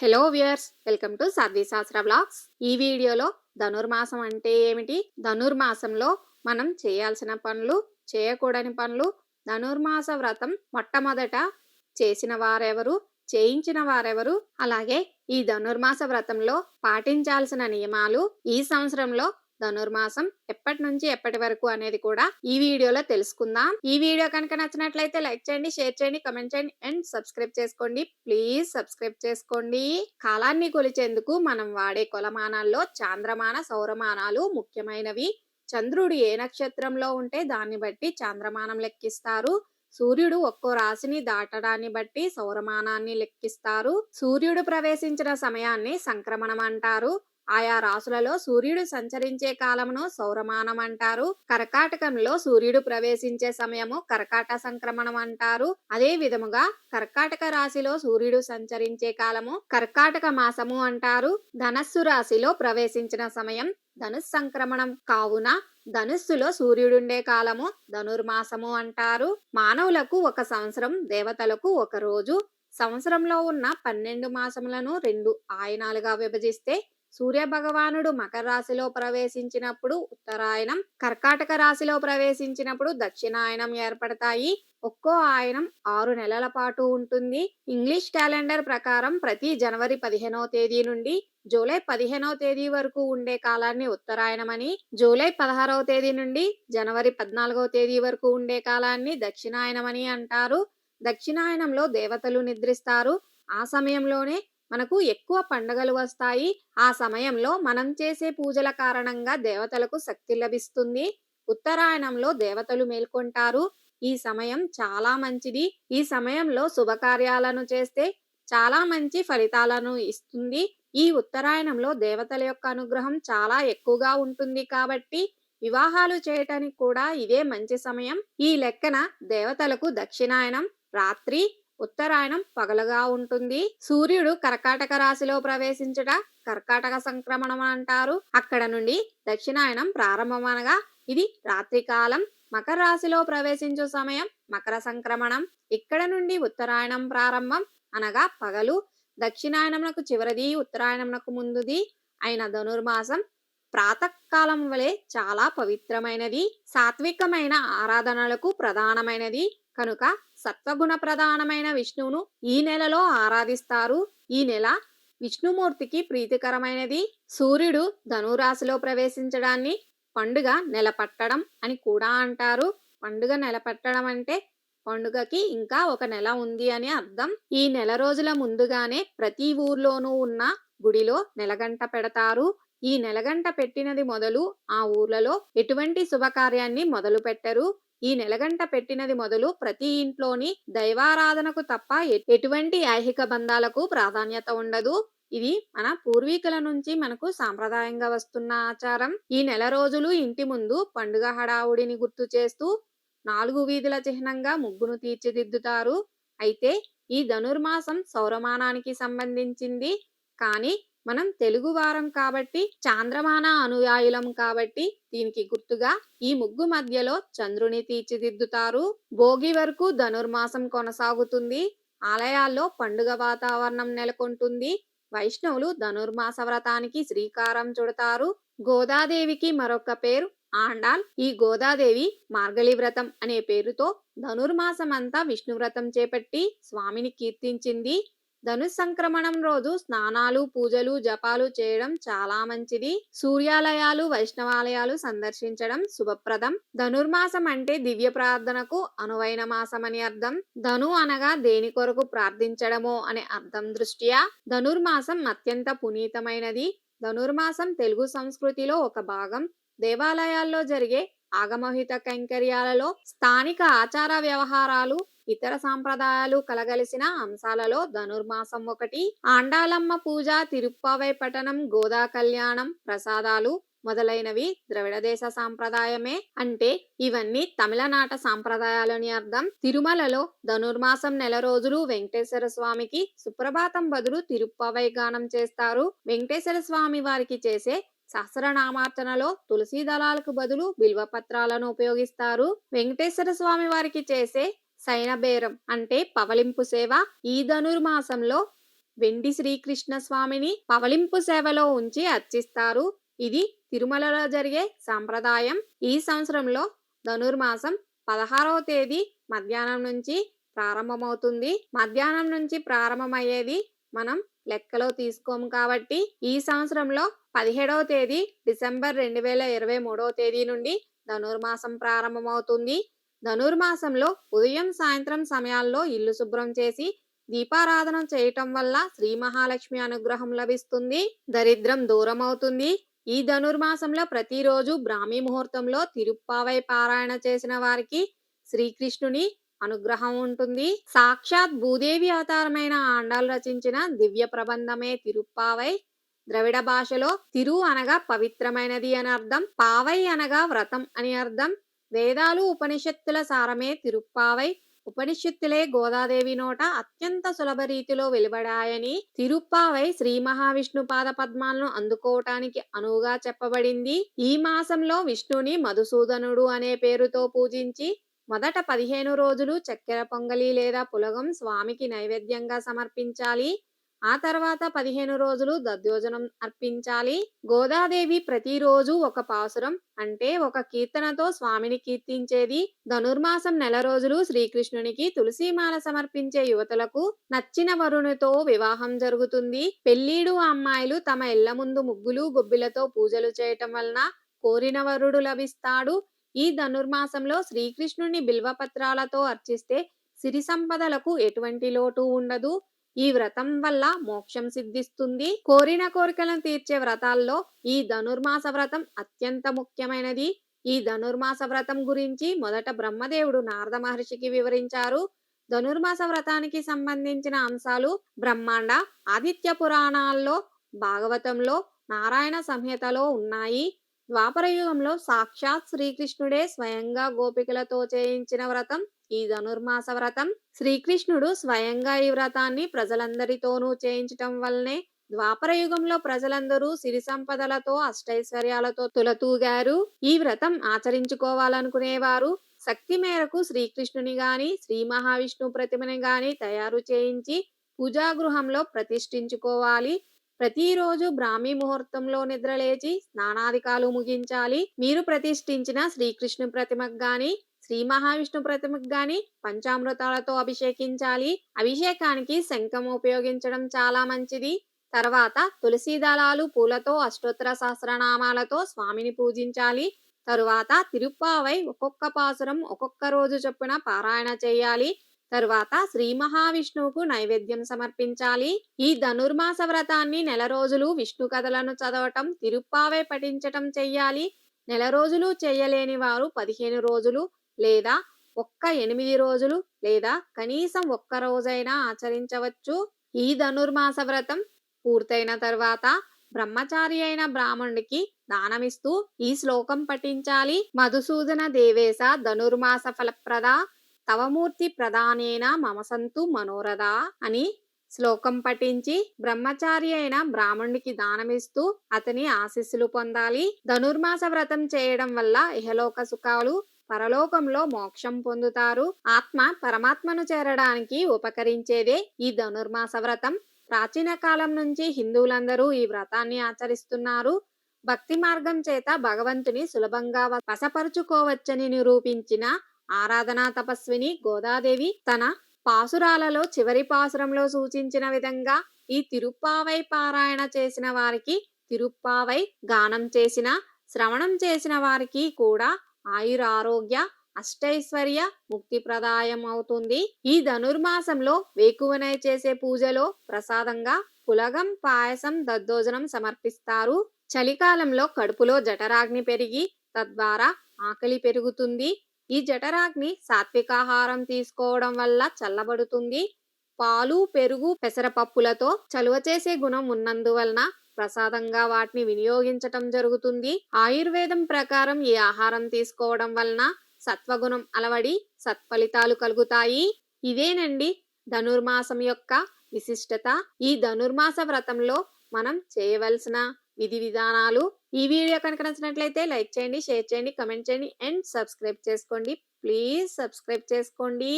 Hello viewers welcome to Sadhvi Shastra blogs ఈ వీడియోలో ధనుర్మాసం అంటే ఏమిటి? ధనుర్మాసంలో మనం చేయాల్సిన పనులు చేయకూడని పనులు ధనుర్మాస వ్రతం మొట్టమొదట చేసిన వారెవరు చేయించిన వారెవరు అలాగే ఈ ధనుర్మాస వ్రతంలో పాటించాల్సిన నియమాలు ఈ సంవత్సరంలో ధనుర్మాసం ఎప్పటి నుంచి ఎప్పటి వరకు అనేది కూడా ఈ వీడియోలో తెలుసుకుందాం. ఈ వీడియో కనుక నచ్చినట్లయితే లైక్ చేయండి షేర్ చేయండి కమెంట్ చేయండి అండ్ సబ్స్క్రైబ్ చేసుకోండి. ప్లీజ్ సబ్స్క్రైబ్ చేసుకోండి. కాలాన్ని కొలిచేందుకు మనం వాడే కొలమానాల్లో చాంద్రమాన సౌరమానాలు ముఖ్యమైనవి. చంద్రుడు ఏ నక్షత్రంలో ఉంటే దాన్ని బట్టి చాంద్రమానం లెక్కిస్తారు. సూర్యుడు ఒక్కో రాశిని దాటడాన్ని బట్టి సౌరమానాన్ని లెక్కిస్తారు. సూర్యుడు ప్రవేశించిన సమయాన్ని సంక్రమణం అంటారు. ఆయా రాసులలో సూర్యుడు సంచరించే కాలమును సౌరమానం అంటారు కర్కాటకంలో సూర్యుడు ప్రవేశించే సమయము కర్కాట సంక్రమణం అంటారు. అదే విధముగా కర్కాటక రాశిలో సూర్యుడు సంచరించే కాలము కర్కాటక మాసము అంటారు. ధనస్సు రాశిలో ప్రవేశించిన సమయం ధనుస్ సంక్రమణం. కావున ధనుస్సులో సూర్యుడుండే కాలము ధనుర్మాసము అంటారు. మానవులకు ఒక సంవత్సరం దేవతలకు ఒక రోజు. సంవత్సరంలో ఉన్న పన్నెండు మాసములను రెండు ఆయనాలుగా విభజిస్తే సూర్య భగవానుడు మకర రాశిలో ప్రవేశించినప్పుడు ఉత్తరాయణం కర్కాటక రాశిలో ప్రవేశించినప్పుడు దక్షిణాయనం ఏర్పడతాయి. ఒక్కో ఆయనం ఆరు నెలల పాటు ఉంటుంది. ఇంగ్లీష్ క్యాలెండర్ ప్రకారం ప్రతి జనవరి పదిహేనవ తేదీ నుండి జూలై పదిహేనవ తేదీ వరకు ఉండే కాలాన్ని ఉత్తరాయణమని జూలై పదహారవ తేదీ నుండి జనవరి పద్నాలుగవ తేదీ వరకు ఉండే కాలాన్ని దక్షిణాయనమని అంటారు. దక్షిణాయనంలో దేవతలు నిద్రిస్తారు. ఆ సమయంలోనే మనకు ఎక్కువ పండగలు వస్తాయి. ఆ సమయంలో మనం చేసే పూజల కారణంగా దేవతలకు శక్తి లభిస్తుంది. ఉత్తరాయణంలో దేవతలు మేల్కొంటారు. ఈ సమయం చాలా మంచిది. ఈ సమయంలో శుభకార్యాలను చేస్తే చాలా మంచి ఫలితాలను ఇస్తుంది. ఈ ఉత్తరాయణంలో దేవతల యొక్క అనుగ్రహం చాలా ఎక్కువగా ఉంటుంది కాబట్టి వివాహాలు చేయటానికి కూడా ఇదే మంచి సమయం. ఈ లెక్కన దేవతలకు దక్షిణాయనం రాత్రి ఉత్తరాయణం పగలుగా ఉంటుంది. సూర్యుడు కర్కాటక రాశిలో ప్రవేశించుట కర్కాటక సంక్రమణం అంటారు. అక్కడ నుండి దక్షిణాయనం ప్రారంభమనగా ఇది రాత్రికాలం మకర రాశిలో ప్రవేశించు సమయం మకర సంక్రమణం. ఇక్కడ నుండి ఉత్తరాయణం ప్రారంభం అనగా పగలు. దక్షిణాయనమునకు చివరిది ఉత్తరాయణమునకు ముందుది అయిన ధనుర్మాసం. ప్రాతకాలం వలె చాలా పవిత్రమైనది. సాత్వికమైన ఆరాధనలకు ప్రధానమైనది. కనుక సత్వగుణ ప్రధానమైన విష్ణువును ఈ నెలలో ఆరాధిస్తారు. ఈ నెల విష్ణుమూర్తికి ప్రీతికరమైనది. సూర్యుడు ధనురాశిలో ప్రవేశించడాన్ని పండుగ నెలపట్టడం అని కూడా అంటారు. పండుగ నెలపట్టడం అంటే పండుగకి ఇంకా ఒక నెల ఉంది అని అర్థం. ఈ నెల రోజుల ముందుగానే ప్రతి ఊర్లోనూ ఉన్న గుడిలో నెలగంట పెడతారు. ఈ నెలగంట పెట్టినది మొదలు ఆ ఊర్లలో ఎటువంటి శుభకార్యాన్ని మొదలు పెట్టరు ఈ నెలగంట పెట్టినది మొదలు ప్రతి ఇంట్లోని దైవారాధనకు తప్ప ఎటువంటి ఐహిక బంధాలకు ప్రాధాన్యత ఉండదు. ఇది మన పూర్వీకుల నుంచి మనకు సాంప్రదాయంగా వస్తున్న ఆచారం. ఈ నెల రోజులు ఇంటి ముందు పండుగ హడావుడిని గుర్తు చేస్తూ నాలుగు వీధుల చిహ్నంగా ముగ్గును తీర్చిదిద్దుతారు. అయితే ఈ ధనుర్మాసం సౌరమానానికి సంబంధించింది. కానీ మనం తెలుగు వారం కాబట్టి చాంద్రమాన అనుయాయులం కాబట్టి దీనికి గుర్తుగా ఈ ముగ్గు మధ్యలో చంద్రుని తీర్చిదిద్దుతారు. భోగి వరకు ధనుర్మాసం కొనసాగుతుంది. ఆలయాల్లో పండుగ వాతావరణం నెలకొంటుంది. వైష్ణవులు ధనుర్మాస వ్రతానికి శ్రీకారం చుడతారు. గోదాదేవికి మరొక పేరు ఆండాల్. ఈ గోదాదేవి మార్గళి వ్రతం అనే పేరుతో ధనుర్మాసం అంతా విష్ణు వ్రతం చేపట్టి స్వామిని కీర్తించింది. ధనుస్ సంక్రమణం రోజు స్నానాలు పూజలు జపాలు చేయడం చాలా మంచిది. సూర్యాలయాలు వైష్ణవాలయాలు సందర్శించడం శుభప్రదం. ధనుర్మాసం అంటే దివ్య ప్రార్థనకు అనువైన మాసం అని అర్థం. ధను అనగా దేని కొరకు ప్రార్థించడమో అనే అర్థం దృష్ట్యా. ధనుర్మాసం అత్యంత పునీతమైనది. ధనుర్మాసం తెలుగు సంస్కృతిలో ఒక భాగం. దేవాలయాల్లో జరిగే ఆగమహిత కైంకర్యాలలో స్థానిక ఆచార వ్యవహారాలు ఇతర సాంప్రదాయాలు కలగలిసిన అంశాలలో ధనుర్మాసం ఒకటి ఆండాలమ్మ పూజ తిరుప్పావై పట్టణం గోదా కళ్యాణం ప్రసాదాలు మొదలైనవి ద్రవిడ దేశ సాంప్రదాయమే. అంటే ఇవన్నీ తమిళనాట సాంప్రదాయాలని అర్థం. తిరుమలలో ధనుర్మాసం నెల రోజులు వెంకటేశ్వర స్వామికి సుప్రభాతం బదులు తిరుప్పావై గానం చేస్తారు. వెంకటేశ్వర స్వామి వారికి చేసే సహస్రనామార్చనలో తులసి దళాలకు బదులు బిల్వ పత్రాలను ఉపయోగిస్తారు. వెంకటేశ్వర స్వామి వారికి చేసే శయనబేరం అంటే పవలింపు సేవ. ఈ ధనుర్మాసంలో వెండి శ్రీకృష్ణ స్వామిని పవలింపు సేవలో ఉంచి అర్చిస్తారు. ఇది తిరుమలలో జరిగే సాంప్రదాయం. ఈ సంవత్సరంలో ధనుర్మాసం పదహారవ తేదీ మధ్యాహ్నం నుంచి ప్రారంభమవుతుంది. మధ్యాహ్నం నుంచి ప్రారంభమయ్యేది మనం లెక్కలో తీసుకోము కాబట్టి ఈ సంవత్సరంలో పదిహేడవ తేదీ డిసెంబర్ రెండు వేల ఇరవై మూడవ తేదీ నుండి ధనుర్మాసం ప్రారంభమవుతుంది. ధనుర్మాసంలో ఉదయం సాయంత్రం సమయాల్లో ఇల్లు శుభ్రం చేసి దీపారాధన చేయటం వల్ల శ్రీ మహాలక్ష్మి అనుగ్రహం లభిస్తుంది. దరిద్రం దూరం అవుతుంది ఈ ధనుర్మాసంలో ప్రతిరోజు బ్రాహ్మీ ముహూర్తంలో తిరుప్పావై పారాయణ చేసిన వారికి శ్రీకృష్ణుని అనుగ్రహం ఉంటుంది. సాక్షాత్ భూదేవి అవతారమైన ఆండాలు రచించిన దివ్య ప్రబంధమే తిరుప్పావై. ద్రవిడ భాషలో తిరు అనగా పవిత్రమైనది అని అర్థం పావై అనగా వ్రతం అని అర్థం. వేదాలు ఉపనిషత్తుల సారమే తిరుప్పావై. ఉపనిషత్తులే గోదాదేవి నోట అత్యంత సులభ రీతిలో వెలువడాయని తిరుప్పావై శ్రీ మహావిష్ణు పాద పద్మాలను అందుకోవటానికి అనువుగా చెప్పబడింది. ఈ మాసంలో విష్ణుని మధుసూదనుడు అనే పేరుతో పూజించి మొదట పదిహేను రోజులు చక్కెర పొంగలి లేదా పులగం స్వామికి నైవేద్యంగా సమర్పించాలి. ఆ తర్వాత పదిహేను రోజులు దద్యోజనం అర్పించాలి. గోదాదేవి ప్రతిరోజు ఒక పాసురం అంటే ఒక కీర్తనతో స్వామిని కీర్తించేది. ధనుర్మాసం నెల రోజులు శ్రీకృష్ణునికి తులసీమాల సమర్పించే యువతలకు నచ్చిన వరుణుతో వివాహం జరుగుతుంది. పెళ్ళిడు అమ్మాయిలు తమ ఇళ్ళ ముందు ముగ్గులు గొబ్బిలతో పూజలు చేయటం వలన కోరిన వరుడు లభిస్తాడు. ఈ ధనుర్మాసంలో శ్రీకృష్ణుని బిల్వపత్రాలతో అర్చిస్తే సిరి సంపదలకు ఎటువంటి లోటు ఉండదు. ఈ వ్రతం వల్ల మోక్షం సిద్ధిస్తుంది. కోరిన కోరికలను తీర్చే వ్రతాల్లో ఈ ధనుర్మాస వ్రతం అత్యంత ముఖ్యమైనది. ఈ ధనుర్మాస వ్రతం గురించి మొదట బ్రహ్మదేవుడు నారద మహర్షికి వివరించారు. ధనుర్మాస వ్రతానికి సంబంధించిన అంశాలు బ్రహ్మాండ ఆదిత్య పురాణాల్లో భాగవతంలో నారాయణ సంహితలో ఉన్నాయి. ద్వాపర యుగంలో సాక్షాత్ శ్రీకృష్ణుడే స్వయంగా గోపికలతో చేయించిన వ్రతం. ఈ ధనుర్మాస వ్రతం శ్రీకృష్ణుడు స్వయంగా ఈ వ్రతాన్ని ప్రజలందరితోనూ చేయించటం వల్లనే ద్వాపర యుగంలో ప్రజలందరూ సిరి సంపదలతో అష్టైశ్వర్యాలతో తులతూగారు. ఈ వ్రతం ఆచరించుకోవాలనుకునేవారు. శక్తి మేరకు శ్రీకృష్ణుని గాని శ్రీ మహావిష్ణు ప్రతిమని గాని తయారు చేయించి పూజాగృహంలో ప్రతిష్ఠించుకోవాలి. ప్రతిరోజు బ్రాహ్మీ ముహూర్తంలో నిద్రలేచి స్నానాధికాలు ముగించాలి. మీరు ప్రతిష్ఠించిన శ్రీకృష్ణు ప్రతిమకు గాని శ్రీ మహావిష్ణు ప్రతిమకు గాని పంచామృతాలతో అభిషేకించాలి. అభిషేకానికి శంఖం ఉపయోగించడం చాలా మంచిది. తర్వాత తులసి దళాలు పూలతో అష్టోత్తర సహస్రనామాలతో స్వామిని పూజించాలి. తరువాత తిరుప్పావై ఒక్కొక్క పాసురం ఒక్కొక్క రోజు చొప్పున పారాయణ చేయాలి. తరువాత శ్రీ మహావిష్ణువుకు నైవేద్యం సమర్పించాలి. ఈ ధనుర్మాస వ్రతాన్ని నెల రోజులు విష్ణు కథలను చదవటం తిరుప్పావై పఠించటం చెయ్యాలి. నెల రోజులు చేయలేని వారు పదిహేను రోజులు లేదా ఒక్క ఎనిమిది రోజులు లేదా కనీసం ఒక్క రోజైనా ఆచరించవచ్చు. ఈ ధనుర్మాస వ్రతం పూర్తయిన తర్వాత బ్రహ్మచారి అయిన బ్రాహ్మణుడికి దానమిస్తూ ఈ శ్లోకం పఠించాలి. మధుసూదన దేవేశ ధనుర్మాస ఫలప్రద తవమూర్తి ప్రధానేన మమసంతు మనోరథ అని శ్లోకం పఠించి బ్రహ్మచారి అయిన బ్రాహ్మణుడికి దానమిస్తూ అతని ఆశీస్సులు పొందాలి. ధనుర్మాస వ్రతం చేయడం వల్ల ఇహలోక సుఖాలు పరలోకంలో మోక్షం పొందుతారు. ఆత్మ పరమాత్మను చేరడానికి ఉపకరించేదే ఈ ధనుర్మాస వ్రతం ప్రాచీన కాలం నుంచి హిందువులందరూ ఈ వ్రతాన్ని ఆచరిస్తున్నారు. భక్తి మార్గం చేత భగవంతుని సులభంగా వశపరుచుకోవచ్చని నిరూపించిన ఆరాధనా తపస్విని గోదాదేవి తన పాసురాలలో చివరి పాసురంలో సూచించిన విధంగా ఈ తిరుప్పావై పారాయణ చేసిన వారికి తిరుప్పావై గానం చేసిన శ్రవణం చేసిన వారికి కూడా ఆయుర ఆరోగ్య అష్టైశ్వర్య ముక్తి ప్రదాయం అవుతుంది ఈ ధనుర్మాసంలో వేకువనై చేసే పూజలో ప్రసాదంగా పులగం పాయసం దద్దోజనం సమర్పిస్తారు. చలికాలంలో కడుపులో జఠరాగ్ని పెరిగి తద్వారా ఆకలి పెరుగుతుంది. ఈ జఠరాగ్ని సాత్వికాహారం తీసుకోవడం వల్ల చల్లబడుతుంది. పాలు పెరుగు పెసరపప్పులతో చలువ చేసే గుణం ఉన్నందువలన ప్రసాదంగా వాటిని వినియోగించటం జరుగుతుంది. ఆయుర్వేదం ప్రకారం ఈ ఆహారం తీసుకోవడం వలన సత్వగుణం అలవడి సత్ఫలితాలు కలుగుతాయి? ఇదేనండి ధనుర్మాసం యొక్క విశిష్టత. ఈ ధనుర్మాస వ్రతంలో మనం చేయవలసిన విధి విధానాలు. ఈ వీడియో కనుక నచ్చినట్లయితే లైక్ చేయండి షేర్ చేయండి కమెంట్ చేయండి అండ్ సబ్స్క్రైబ్ చేసుకోండి. ప్లీజ్ సబ్స్క్రైబ్ చేసుకోండి.